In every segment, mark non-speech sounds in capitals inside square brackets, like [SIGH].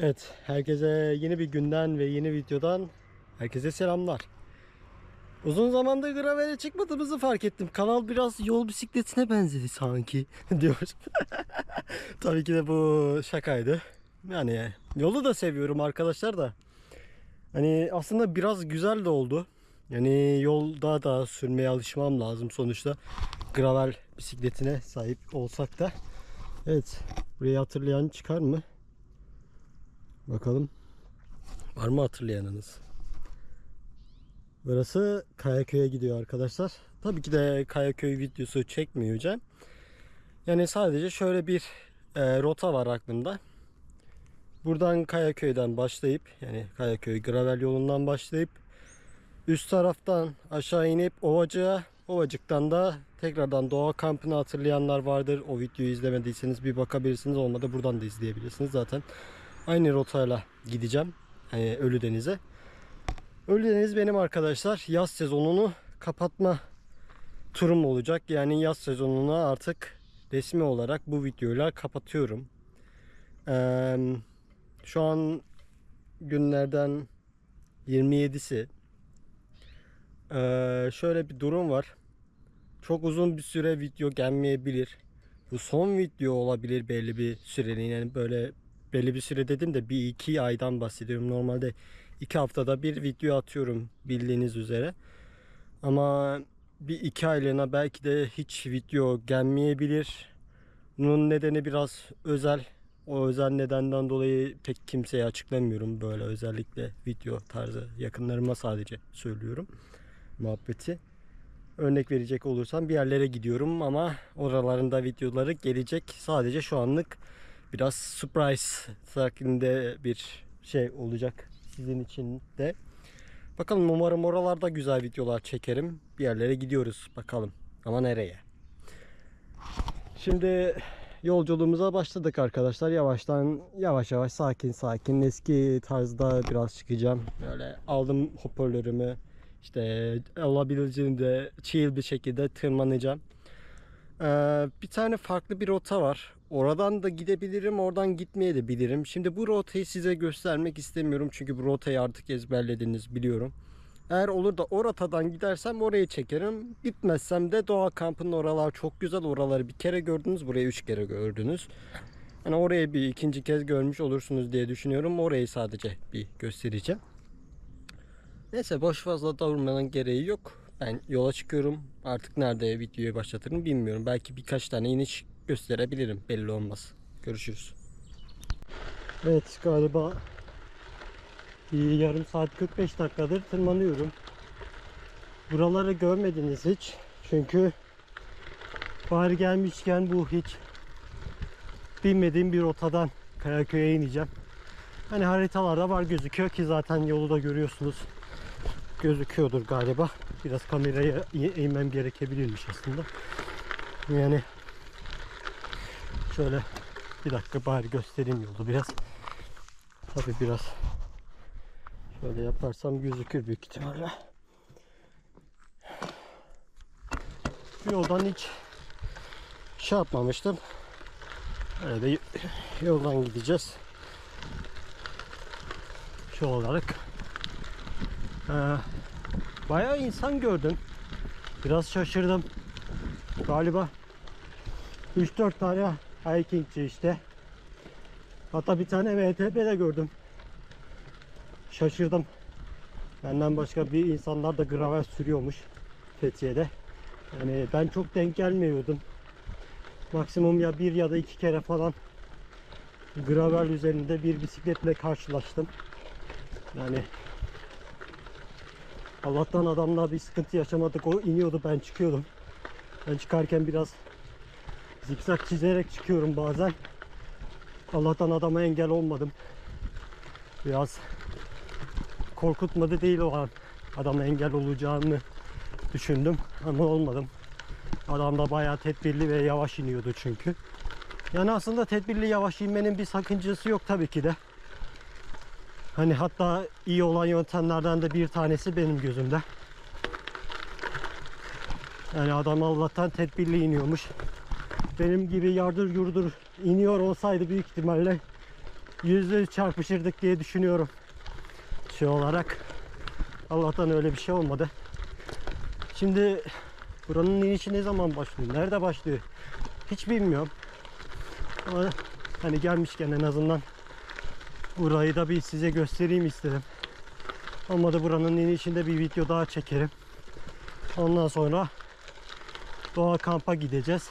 Evet, herkese yeni bir günden ve yeni videodan herkese selamlar. Uzun zamandır gravele çıkmadığımızı fark ettim. Kanal biraz yol bisikletine benzedi sanki [LAUGHS] diyor. [LAUGHS] Tabii ki de bu şakaydı. Yani yolu da seviyorum arkadaşlar da. Hani aslında biraz güzel de oldu. Yani yolda da sürmeye alışmam lazım sonuçta. Gravel bisikletine sahip olsak da. Evet, burayı hatırlayan çıkar mı? Bakalım. Var mı hatırlayanınız? Burası Kayaköy'e gidiyor arkadaşlar. Tabii ki de Kayaköy videosu çekmeyeceğim. Yani sadece şöyle bir e, rota var aklımda. Buradan Kayaköy'den başlayıp yani Kayaköy gravel yolundan başlayıp üst taraftan aşağı inip Ovacık'a Ovacık'tan da tekrardan doğa kampını hatırlayanlar vardır. O videoyu izlemediyseniz bir bakabilirsiniz. Olmadı buradan da izleyebilirsiniz. Zaten aynı rotayla gideceğim. Yani Ölüdeniz'e. Ölüdeniz benim arkadaşlar yaz sezonunu kapatma turum olacak. Yani yaz sezonunu artık resmi olarak bu videoyla kapatıyorum. Ee, şu an günlerden 27'si. Ee, şöyle bir durum var. Çok uzun bir süre video gelmeyebilir. Bu son video olabilir belli bir süreliğine. Yani böyle belli bir süre dedim de bir iki aydan bahsediyorum. Normalde iki haftada bir video atıyorum bildiğiniz üzere. Ama bir iki aylığına belki de hiç video gelmeyebilir. Bunun nedeni biraz özel. O özel nedenden dolayı pek kimseye açıklamıyorum böyle özellikle video tarzı yakınlarıma sadece söylüyorum muhabbeti. Örnek verecek olursam bir yerlere gidiyorum ama oralarında videoları gelecek. Sadece şu anlık biraz surprise şeklinde bir şey olacak sizin için de. Bakalım umarım oralarda güzel videolar çekerim. Bir yerlere gidiyoruz bakalım. Ama nereye? Şimdi yolculuğumuza başladık arkadaşlar. Yavaştan yavaş yavaş sakin sakin eski tarzda biraz çıkacağım. Böyle aldım hoparlörümü. İşte olabildiğince chill bir şekilde tırmanacağım. Ee, bir tane farklı bir rota var. Oradan da gidebilirim, oradan gitmeye de bilirim. Şimdi bu rotayı size göstermek istemiyorum çünkü bu rotayı artık ezberlediniz biliyorum. Eğer olur da o rotadan gidersem orayı çekerim. Gitmezsem de doğa kampının oralar çok güzel. Oraları bir kere gördünüz, burayı üç kere gördünüz. Yani orayı bir ikinci kez görmüş olursunuz diye düşünüyorum. Orayı sadece bir göstereceğim. Neyse boş fazla durmanın gereği yok. Ben yola çıkıyorum. Artık nerede videoyu başlatırım bilmiyorum. Belki birkaç tane iniş gösterebilirim. Belli olmaz. Görüşürüz. Evet galiba bir yarım saat 45 dakikadır tırmanıyorum. Buraları görmediniz hiç. Çünkü bari gelmişken bu hiç bilmediğim bir rotadan Kayaköy'e ineceğim. Hani haritalarda var gözüküyor ki zaten yolu da görüyorsunuz gözüküyordur galiba. Biraz kameraya eğmem gerekebilirmiş aslında. Yani şöyle bir dakika bari göstereyim yolu biraz. Tabi biraz şöyle yaparsam gözükür büyük ihtimalle. Bu yoldan hiç şey yapmamıştım. Öyle yoldan gideceğiz. Şu olarak ee, bayağı insan gördüm. Biraz şaşırdım. Galiba 3-4 tane hikingçi işte. Hatta bir tane VTP de gördüm. Şaşırdım. Benden başka bir insanlar da gravel sürüyormuş Fethiye'de. Yani ben çok denk gelmiyordum. Maksimum ya bir ya da iki kere falan gravel üzerinde bir bisikletle karşılaştım. Yani Allah'tan adamla bir sıkıntı yaşamadık. O iniyordu ben çıkıyordum. Ben çıkarken biraz zikzak çizerek çıkıyorum bazen. Allah'tan adama engel olmadım. Biraz korkutmadı değil o an. Adama engel olacağını düşündüm ama olmadım. Adam da bayağı tedbirli ve yavaş iniyordu çünkü. Yani aslında tedbirli yavaş inmenin bir sakıncası yok tabii ki de. Hani hatta iyi olan yöntemlerden de bir tanesi benim gözümde. Yani adam Allah'tan tedbirli iniyormuş. Benim gibi yardır yurdur iniyor olsaydı büyük ihtimalle yüzde yüz çarpışırdık diye düşünüyorum. Şey olarak. Allah'tan öyle bir şey olmadı. Şimdi buranın inişi ne zaman başlıyor? Nerede başlıyor? Hiç bilmiyorum. Ama hani gelmişken en azından burayı da bir size göstereyim istedim. Olmadı buranın inişinde bir video daha çekerim. Ondan sonra doğa kampa gideceğiz.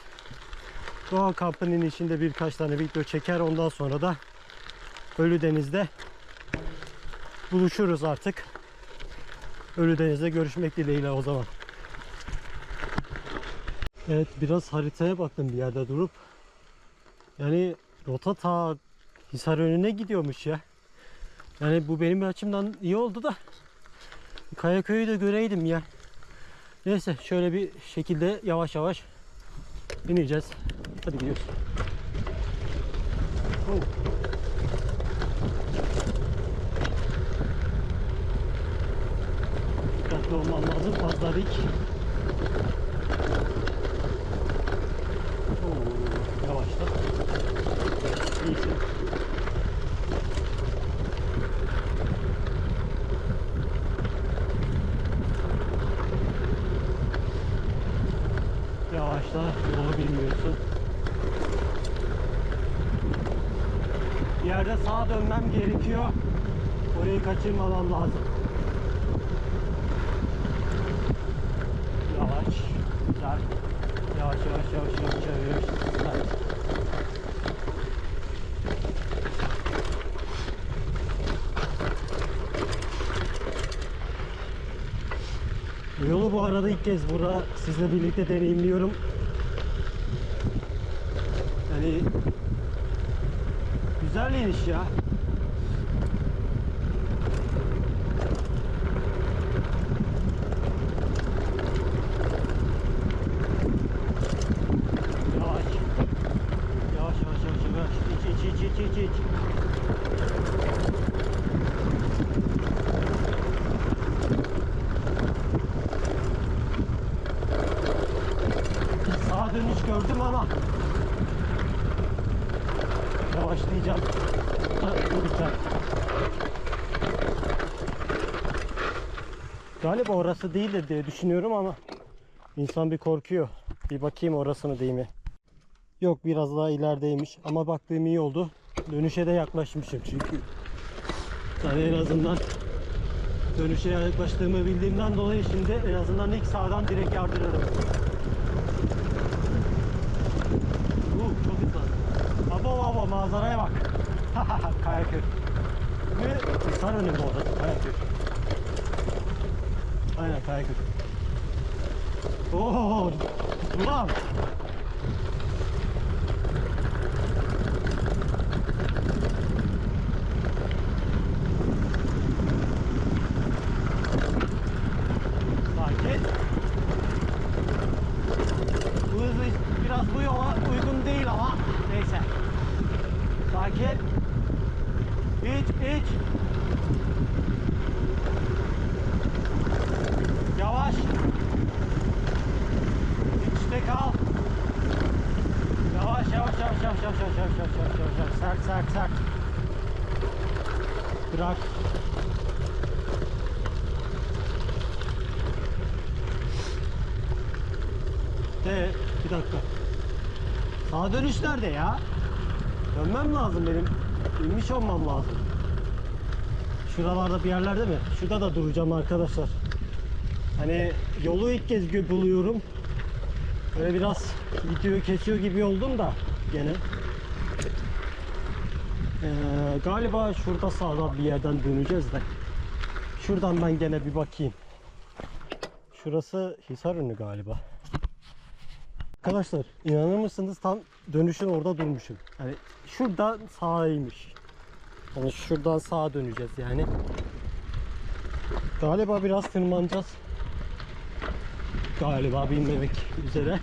Doğa kampının inişinde birkaç tane video çeker. Ondan sonra da Ölüdeniz'de buluşuruz artık. Ölüdeniz'de görüşmek dileğiyle o zaman. Evet biraz haritaya baktım bir yerde durup. Yani rota ta Hisar önüne gidiyormuş ya. Yani bu benim açımdan iyi oldu da Kayaköy'ü de göreydim ya. Neyse şöyle bir şekilde yavaş yavaş ineceğiz. Hadi gidiyoruz. Oh. Dikkatli olmam lazım fazla dik. Yavaşla. Yavaşla yolu bilmiyorsun. Bir yerde sağa dönmem gerekiyor. Orayı kaçırmamam lazım. Yavaş. Güzel. Yavaş yavaş yavaş yavaş yavaş. Yolu bu arada ilk kez burada sizle birlikte deneyimliyorum. ne iniş ya? dönüş gördüm ama yavaşlayacağım. Galiba orası değildir diye düşünüyorum ama insan bir korkuyor. Bir bakayım orasını değil mi? Yok biraz daha ilerideymiş ama baktığım iyi oldu. Dönüşe de yaklaşmışım çünkü. Yani en azından dönüşe yaklaştığımı bildiğimden dolayı şimdi en azından ilk sağdan direkt yardırırım. Uh, çok hızlı. Abo abo manzaraya bak. [LAUGHS] Kayaköy. Ve Hisar önünde orası Kayaköy. Einer Teig. Oh, warm. Bir dakika. Sağ dönüş nerede ya? Dönmem lazım benim. İnmiş olmam lazım. Şuralarda bir yerlerde mi? Şurada da duracağım arkadaşlar. Hani yolu ilk kez buluyorum. Böyle biraz videoyu kesiyor gibi oldum da gene. Ee, galiba şurada sağdan bir yerden döneceğiz de. Şuradan ben gene bir bakayım. Şurası Hisarönü galiba. Arkadaşlar inanır mısınız tam dönüşün orada durmuşum. Hani şuradan sağıymış. Yani şuradan sağa döneceğiz yani. Galiba biraz tırmanacağız. Galiba bilmemek üzere.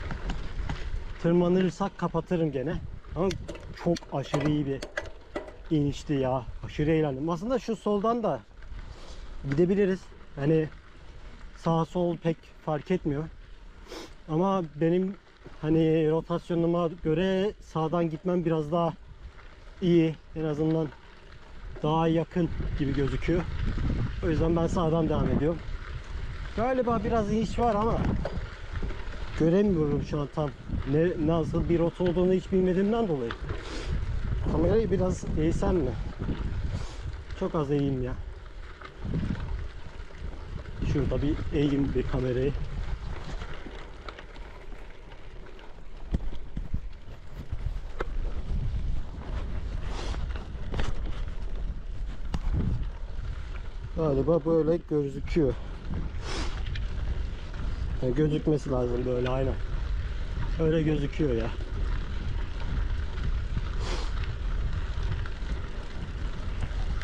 Tırmanırsak kapatırım gene. Ama çok aşırı iyi bir inişti ya. Aşırı eğlendim. Aslında şu soldan da gidebiliriz. Hani sağ sol pek fark etmiyor. Ama benim hani rotasyonuma göre sağdan gitmem biraz daha iyi. En azından daha yakın gibi gözüküyor. O yüzden ben sağdan devam ediyorum. Galiba biraz iniş var ama göremiyorum şu an tam ne nasıl bir rota olduğunu hiç bilmediğimden dolayı. Kamerayı biraz eğsem mi? Çok az eğeyim ya. Şurada bir eğeyim bir kamerayı. Galiba böyle gözüküyor. Ya gözükmesi lazım böyle aynen. Öyle gözüküyor ya.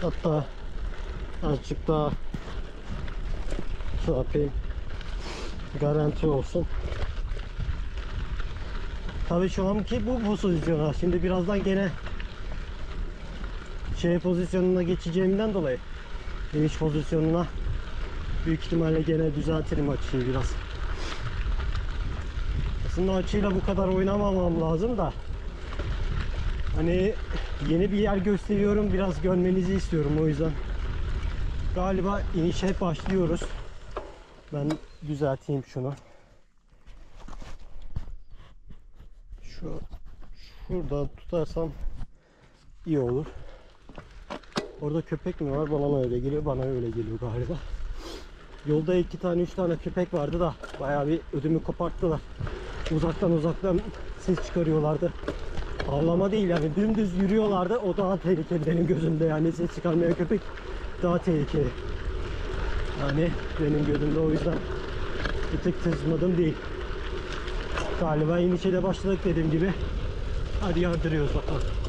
Hatta azıcık daha şey yapayım. Garanti olsun. Tabii şu anki bu pozisyona. Şimdi birazdan gene şey pozisyonuna geçeceğimden dolayı iniş pozisyonuna büyük ihtimalle gene düzeltirim açıyı biraz. Aslında açıyla bu kadar oynamamam lazım da. Hani yeni bir yer gösteriyorum biraz görmenizi istiyorum o yüzden. Galiba inişe başlıyoruz. Ben düzelteyim şunu. Şu şurada tutarsam iyi olur orada köpek mi var bana mı öyle geliyor bana öyle geliyor galiba yolda iki tane üç tane köpek vardı da bayağı bir ödümü koparttılar uzaktan uzaktan ses çıkarıyorlardı. Avlama değil yani dümdüz yürüyorlardı. O daha tehlikeli benim gözümde yani ses çıkarmayan köpek daha tehlikeli. Yani benim gözümde o yüzden bir tık tırsmadım değil. Galiba inişe de başladık dediğim gibi. Hadi yardırıyoruz bakalım.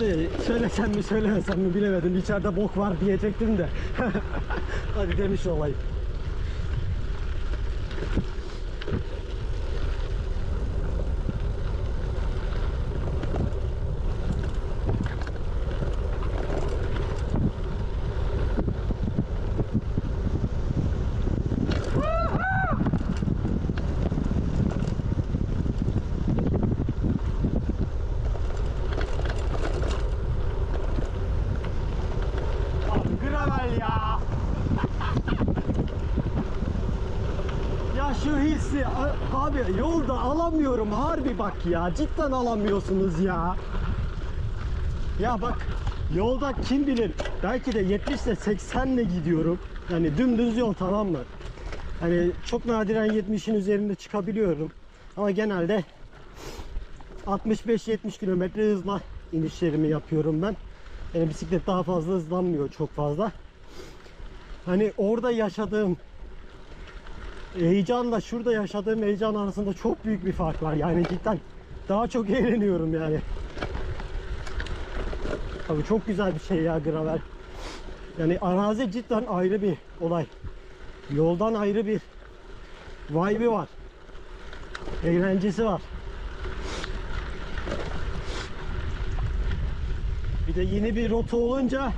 Şimdi söylesem mi söylemesem mi bilemedim. İçeride bok var diyecektim de. [LAUGHS] Hadi demiş olayım. Abi gravel ya. ya şu hissi a- abi yolda alamıyorum harbi bak ya cidden alamıyorsunuz ya. Ya bak yolda kim bilir belki de 70 ile 80 ile gidiyorum. Yani dümdüz yol tamam mı? Hani çok nadiren 70'in üzerinde çıkabiliyorum. Ama genelde 65-70 kilometre hızla inişlerimi yapıyorum ben. Yani bisiklet daha fazla hızlanmıyor çok fazla. Hani orada yaşadığım heyecanla şurada yaşadığım heyecan arasında çok büyük bir fark var. Yani cidden daha çok [LAUGHS] eğleniyorum yani. Tabii çok güzel bir şey ya gravel. Yani arazi cidden ayrı bir olay. Yoldan ayrı bir vibe'i var. Eğlencesi var. Bir de yeni bir rota olunca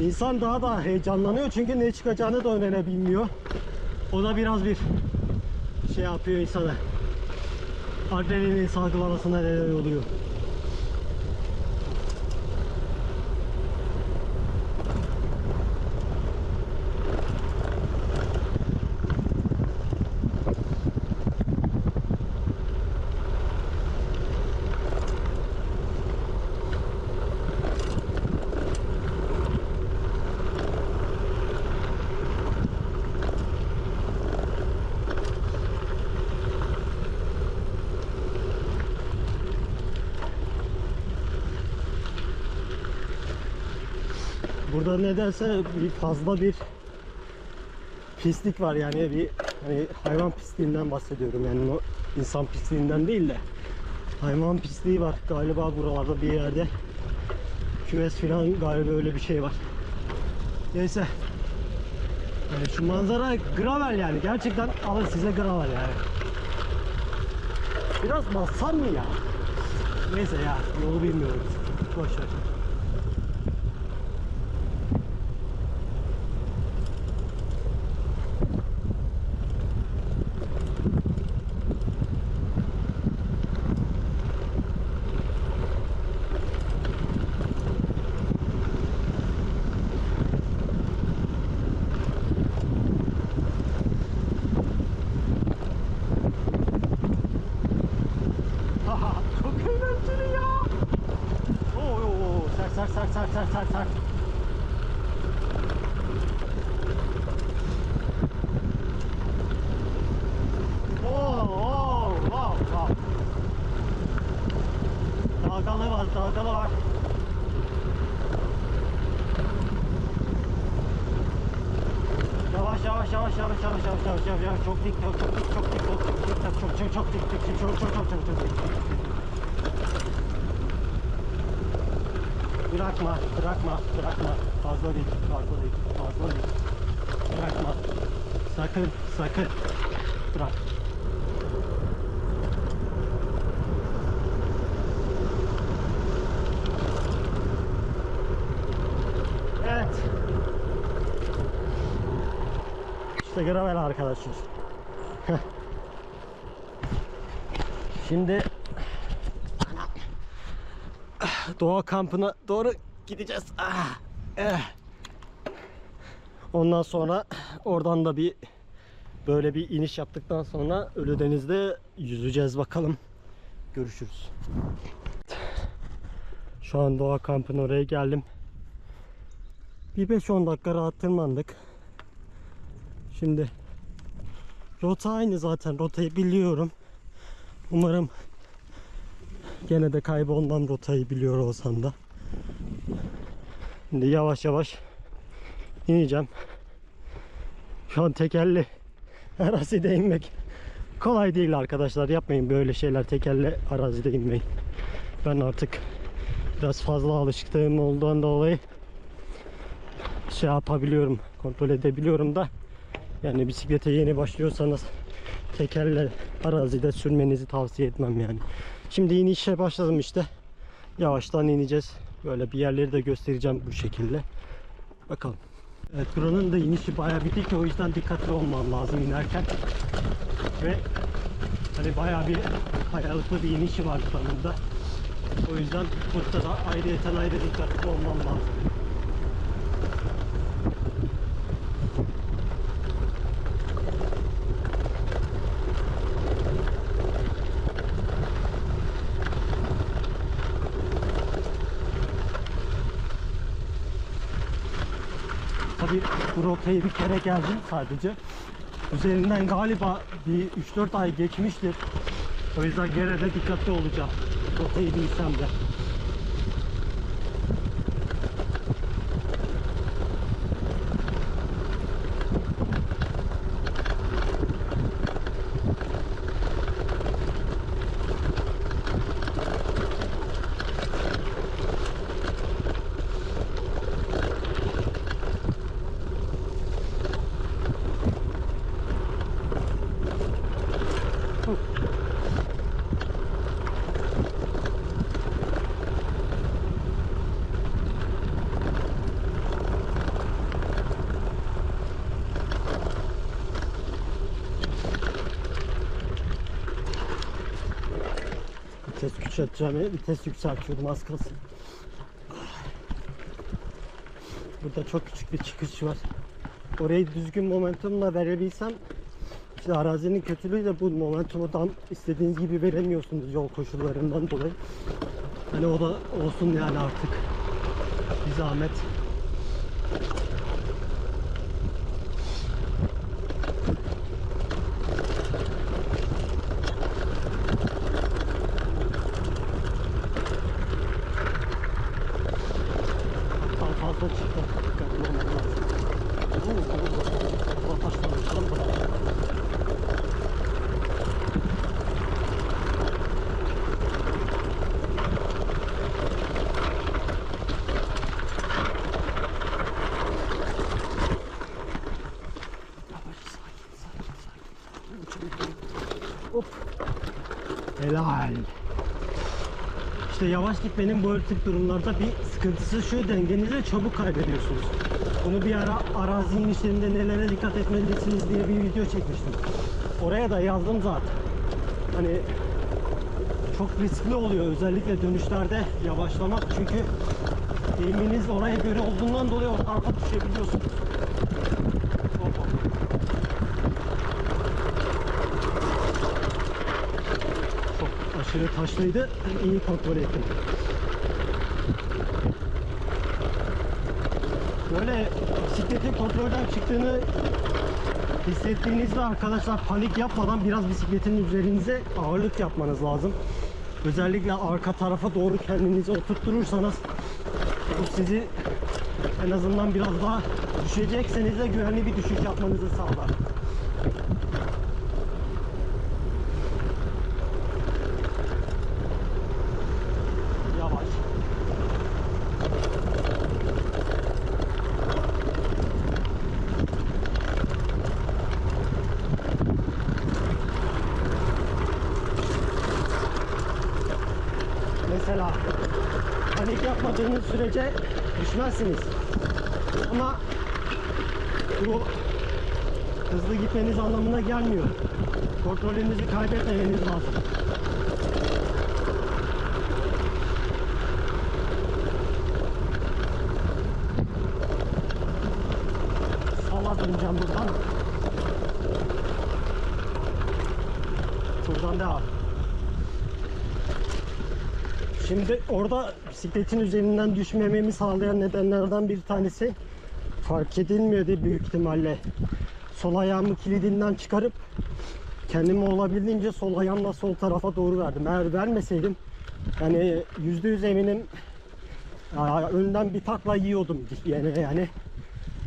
insan daha da heyecanlanıyor çünkü ne çıkacağını da önüne bilmiyor. O da biraz bir şey yapıyor insana. Adrenalin salgılamasına neden oluyor. Burada nedense bir fazla bir pislik var yani bir hani hayvan pisliğinden bahsediyorum. Yani o insan pisliğinden değil de hayvan pisliği var galiba buralarda bir yerde. Kümes falan galiba öyle bir şey var. Neyse. Yani şu manzara gravel yani. Gerçekten alın size gravel yani. Biraz bassam mı ya? Neyse ya yolu bilmiyorum boş 擦擦擦 Bırakma bırakma bırakma fazla değil fazla değil fazla değil bırakma sakın sakın bırak. Evet. İşte gravel arkadaşlar. Şimdi doğa kampına doğru gideceğiz. Ah, eh. Ondan sonra oradan da bir böyle bir iniş yaptıktan sonra Ölüdeniz'de yüzeceğiz bakalım. Görüşürüz. Şu an doğa kampına oraya geldim. Bir 5-10 dakika rahat tırmandık. Şimdi rota aynı zaten rotayı biliyorum. Umarım gene de kaybolmam rotayı biliyor olsam da. Şimdi yavaş yavaş ineceğim. Şu an tekerli [LAUGHS] arazide inmek kolay değil arkadaşlar. Yapmayın böyle şeyler tekerle arazide inmeyin. Ben artık biraz fazla alıştığım olduğundan dolayı şey yapabiliyorum, kontrol edebiliyorum da yani bisiklete yeni başlıyorsanız tekerle arazide sürmenizi tavsiye etmem yani. Şimdi inişe başladım işte. Yavaştan ineceğiz. Böyle bir yerleri de göstereceğim bu şekilde. Bakalım. Evet buranın da inişi bayağı bir dik o yüzden dikkatli olman lazım inerken. Ve hani bayağı bir kayalıklı bir inişi var sonunda. O yüzden burada da ayrıyeten ayrı dikkatli olman lazım. Tabii bu rotayı bir kere geldim sadece. Üzerinden galiba bir 3-4 ay geçmiştir. O yüzden gene de dikkatli olacağım. Rotayı bilsem de. Yükselteceğim. Vites yükseltiyordum az kalsın. Burada çok küçük bir çıkış var. Orayı düzgün momentumla verebilsem işte arazinin kötülüğüyle bu momentumu tam istediğiniz gibi veremiyorsunuz yol koşullarından dolayı. Hani o da olsun yani artık. Bir zahmet. Hatta fazla çıktı. Dikkatli olmak lazım. Oo, oo, oo. Ulan taşlar, uçalım bırak. Yavaş, sakin, sakin, sakin. Uçalım. Hop. Helal. İşte yavaş gitmenin bu tip durumlarda bir sıkıntısı şu dengenizi çabuk kaybediyorsunuz. Bunu bir ara arazi inişlerinde nelere dikkat etmelisiniz diye bir video çekmiştim. Oraya da yazdım zaten. Hani çok riskli oluyor özellikle dönüşlerde yavaşlamak çünkü eğiminiz oraya göre olduğundan dolayı o tarafa düşebiliyorsunuz. Aşırı taşlıydı. İyi kontrol ettim. Böyle bisikletin kontrolden çıktığını hissettiğinizde arkadaşlar panik yapmadan biraz bisikletin üzerinize ağırlık yapmanız lazım. Özellikle arka tarafa doğru kendinizi oturtturursanız sizi en azından biraz daha düşecekseniz de güvenli bir düşüş yapmanızı sağlar. Yavaş. Mesela yapmadığınız sürece düşmezsiniz. Ama bu hızlı gitmeniz anlamına gelmiyor. Kontrolünüzü kaybetmemeniz lazım. Sola döneceğim buradan. Buradan devam. Şimdi orada bisikletin üzerinden düşmememi sağlayan nedenlerden bir tanesi fark edilmiyordu büyük ihtimalle. Sol ayağımı kilidinden çıkarıp kendimi olabildiğince sol ayağımla sol tarafa doğru verdim. Eğer vermeseydim yani yüzde yüz eminim önden bir takla yiyordum yani yani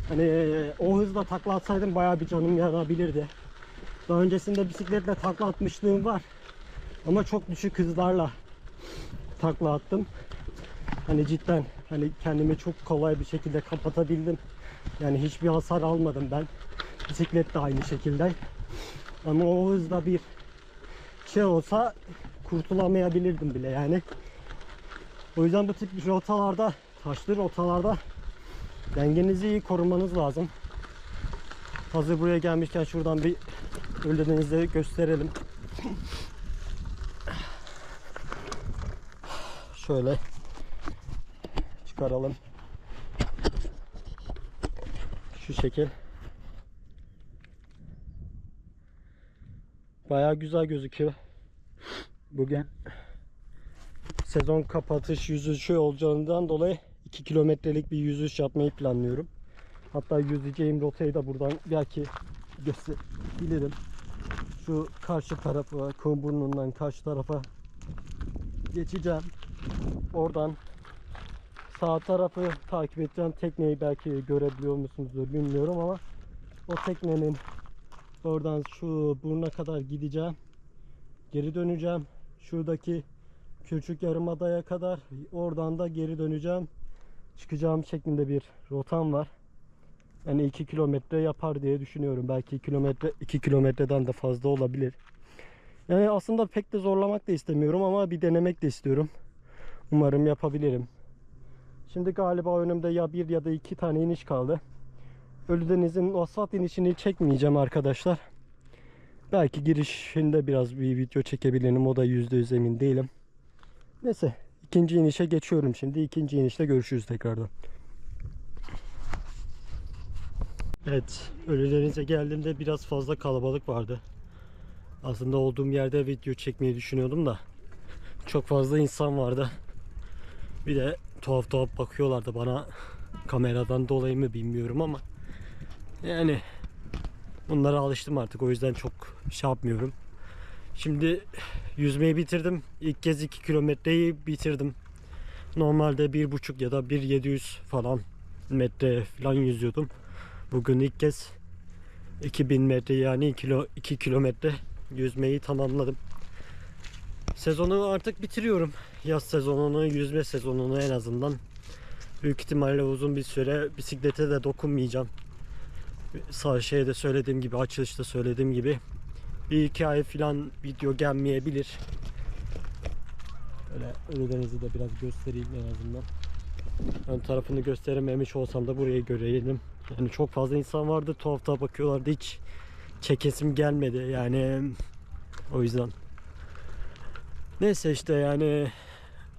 hani o hızla takla atsaydım bayağı bir canım yanabilirdi. Daha öncesinde bisikletle takla atmışlığım var. Ama çok düşük hızlarla takla attım. Hani cidden hani kendimi çok kolay bir şekilde kapatabildim. Yani hiçbir hasar almadım ben. Bisiklet de aynı şekilde. Ama o hızda bir şey olsa kurtulamayabilirdim bile yani. O yüzden bu tip rotalarda, taşlı rotalarda dengenizi iyi korumanız lazım. Hazır buraya gelmişken şuradan bir Ölüdeniz'de gösterelim. Şöyle çıkaralım. Şu şekil. Bayağı güzel gözüküyor. Bugün sezon kapatış yüzüşü olacağından dolayı 2 kilometrelik bir yüzüş yapmayı planlıyorum. Hatta yüzeceğim rotayı da buradan belki gösterebilirim. Şu karşı tarafa, kum burnundan karşı tarafa geçeceğim. Oradan sağ tarafı takip edeceğim. Tekneyi belki görebiliyor musunuzdur bilmiyorum ama o teknenin oradan şu buruna kadar gideceğim. Geri döneceğim. Şuradaki küçük yarımadaya kadar oradan da geri döneceğim. Çıkacağım şeklinde bir rotam var. Yani 2 kilometre yapar diye düşünüyorum. Belki 2 kilometre 2 kilometreden de fazla olabilir. Yani aslında pek de zorlamak da istemiyorum ama bir denemek de istiyorum. Umarım yapabilirim. Şimdi galiba önümde ya bir ya da iki tane iniş kaldı. Ölüdeniz'in asfalt inişini çekmeyeceğim arkadaşlar. Belki girişinde biraz bir video çekebilirim. O da %100 emin değilim. Neyse. ikinci inişe geçiyorum şimdi. İkinci inişte görüşürüz tekrardan. Evet. Ölüdeniz'e geldiğimde biraz fazla kalabalık vardı. Aslında olduğum yerde video çekmeyi düşünüyordum da. Çok fazla insan vardı. Bir de tuhaf tuhaf bakıyorlardı bana. Kameradan dolayı mı bilmiyorum ama. Yani bunlara alıştım artık. O yüzden çok şey yapmıyorum. Şimdi yüzmeyi bitirdim. İlk kez 2 kilometreyi bitirdim. Normalde 1,5 ya da 1,700 falan metre falan yüzüyordum. Bugün ilk kez 2000 metre yani 2 kilo 2 kilometre yüzmeyi tamamladım. Sezonu artık bitiriyorum. Yaz sezonunu, yüzme sezonunu en azından. Büyük ihtimalle uzun bir süre bisiklete de dokunmayacağım. Sağ şeyde söylediğim gibi, açılışta söylediğim gibi bir iki ay falan video gelmeyebilir. Böyle Ölüdeniz'i de biraz göstereyim en azından. Ön tarafını gösterememiş olsam da burayı görelim. Yani çok fazla insan vardı. Tuhaf tuhaf bakıyorlardı. Hiç çekesim gelmedi. Yani o yüzden. Neyse işte yani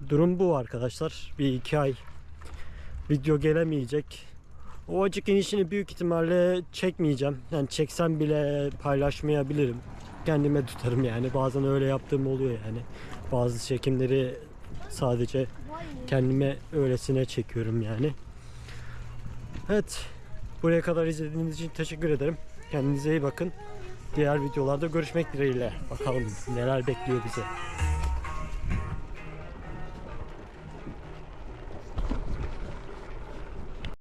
durum bu arkadaşlar. Bir iki ay video gelemeyecek. O acık inişini büyük ihtimalle çekmeyeceğim. Yani çeksem bile paylaşmayabilirim. Kendime tutarım yani. Bazen öyle yaptığım oluyor yani. Bazı çekimleri sadece kendime öylesine çekiyorum yani. Evet. Buraya kadar izlediğiniz için teşekkür ederim. Kendinize iyi bakın. Diğer videolarda görüşmek dileğiyle. Bakalım neler bekliyor bizi.